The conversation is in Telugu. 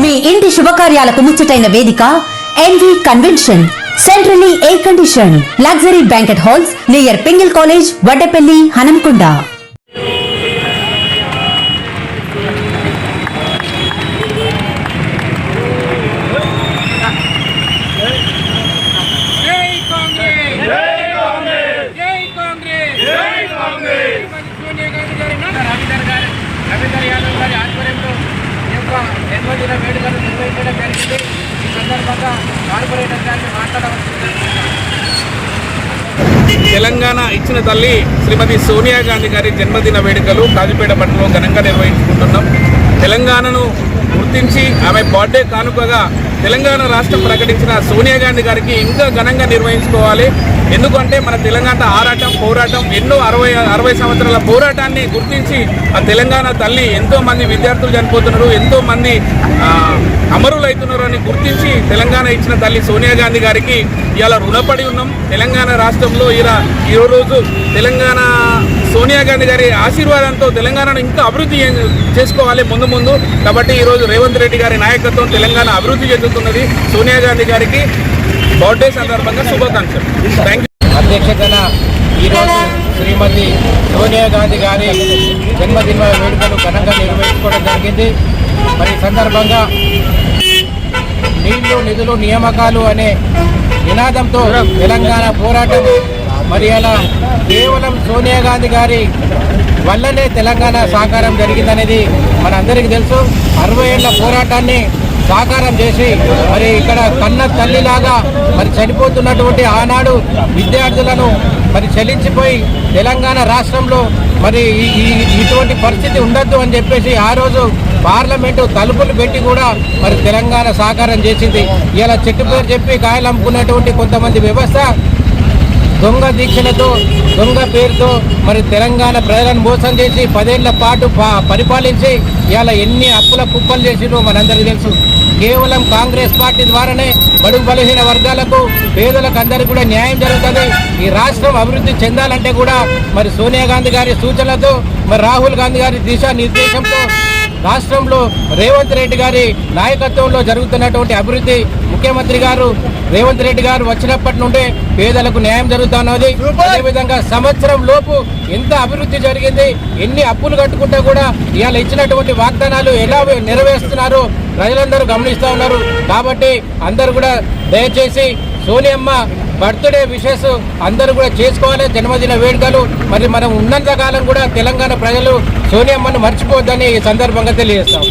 మీ ఇంటి శుభకార్యాలకు ముచ్చటైన వేదిక N V convention centrally air condition luxury banquet halls near Pingle college Vaddepally Hanamkonda జై కాంగ్రెస్ జై కాంగ్రెస్ జై కాంగ్రెస్ జై కాంగ్రెస్ సోనియా గాంధీ గారి రవీందర్ గారు రవీందర్ యాదవ్ గారి ఆధ్వర్యంలో ఈ యొక్క జన్మదిన వేడుకలు నిర్వహించడం జరిగింది ఈ సందర్భంగా కార్పొరేటర్ గారిని మాట్లాడవలసింది తెలంగాణ ఇచ్చిన తల్లి శ్రీమతి సోనియా గాంధీ గారి జన్మదిన వేడుకలు కాజీపేట పట్టణంలో ఘనంగా నిర్వహించుకుంటున్నాం. తెలంగాణను గుర్తించి ఆమె బర్త్డే కానుకగా తెలంగాణ రాష్ట్రం ప్రకటించిన సోనియా గాంధీ గారికి ఇంకా ఘనంగా నిర్వహించుకోవాలి. ఎందుకంటే మన తెలంగాణ ఆరాటం పోరాటం ఎన్నో అరవై అరవై సంవత్సరాల పోరాటాన్ని గుర్తించి ఆ తెలంగాణ తల్లి ఎంతో మంది విద్యార్థులు చనిపోతున్నారు ఎంతో మంది అమరులు అవుతున్నారు అని గుర్తించి తెలంగాణ ఇచ్చిన తల్లి సోనియా గాంధీ గారికి ఇలా రుణపడి ఉన్నాం. తెలంగాణ రాష్ట్రంలో ఇలా ఈ రోజు తెలంగాణ సోనియా గాంధీ గారి ఆశీర్వాదంతో తెలంగాణను ఇంకా అభివృద్ధి చేసుకోవాలి ముందు ముందు. కాబట్టి ఈరోజు రేవంత్ రెడ్డి గారి నాయకత్వం తెలంగాణ అభివృద్ధి చెందుతున్నది. సోనియా గాంధీ గారికి బర్త్డే సందర్భంగా శుభాకాంక్షలు. థ్యాంక్ యూ అధ్యక్షతన ఈరోజు శ్రీమతి సోనియా గాంధీ గారి జన్మదిన వేడుకలు ఘనంగా నిర్వహించుకోవడం జరిగింది. మరి సందర్భంగా నీళ్ళు నిధులు నియామకాలు అనే నినాదంతో తెలంగాణ పోరాటం. మరి అలా కేవలం సోనియా గాంధీ గారి వల్లనే తెలంగాణ సాకారం జరిగిందనేది మనందరికీ తెలుసు. అరవై ఏళ్ళ పోరాటాన్ని సాకారం చేసి మరి ఇక్కడ కన్న తల్లిలాగా మరి చనిపోతున్నటువంటి ఆనాడు విద్యార్థులను మరి చలించిపోయి తెలంగాణ రాష్ట్రంలో మరి ఈ- ఇటువంటి పరిస్థితి ఉండొద్దు అని చెప్పేసి ఆ రోజు పార్లమెంటు తలుపులు పెట్టి కూడా మరి తెలంగాణ సాకారం చేసింది. ఇలా చెట్టు పేరు చెప్పి కాయలు అమ్ముకున్నటువంటి కొంతమంది వ్యవస్థ దొంగ దీక్షలతో దొంగ పేరుతో మరి తెలంగాణ ప్రజలను మోసం చేసి పదేళ్ళ పాటు పరిపాలించి ఇలా ఎన్ని అప్పుల కుప్పలు చేసిందో మనందరికీ తెలుసు. కేవలం కాంగ్రెస్ పార్టీ ద్వారానే బడుగు బలహీన వర్గాలకు పేదలకు అందరికీ కూడా న్యాయం జరుగుతుంది. ఈ రాష్ట్రం అభివృద్ధి చెందాలంటే కూడా మరి సోనియా గాంధీ గారి సూచనలతో మరి రాహుల్ గాంధీ గారి దిశా నిర్దేశంతో రాష్ట్రంలో రేవంత్ రెడ్డి గారి నాయకత్వంలో జరుగుతున్నటువంటి అభివృద్ధి ముఖ్యమంత్రి గారు రేవంత్ రెడ్డి గారు వచ్చినప్పటి నుండే పేదలకు న్యాయం జరుగుతున్నది. అదేవిధంగా సంవత్సరం లోపు ఎంత అభివృద్ధి జరిగింది ఎన్ని అప్పులు కట్టుకుంటే కూడా ఇవాళ ఇచ్చినటువంటి వాగ్దానాలు ఎలా నెరవేరుస్తున్నారు ప్రజలందరూ గమనిస్తూ ఉన్నారు. కాబట్టి అందరూ కూడా దయచేసి సోనియమ్మ బర్త్డే విషెస్ అందరూ కూడా చేసుకోవాలి. జన్మదిన వేడుకలు. మరి మనం ఉన్నంత కాలం కూడా తెలంగాణ ప్రజలు సోనియమ్మను మర్చిపోవద్దని ఈ సందర్భంగా తెలియజేస్తాం.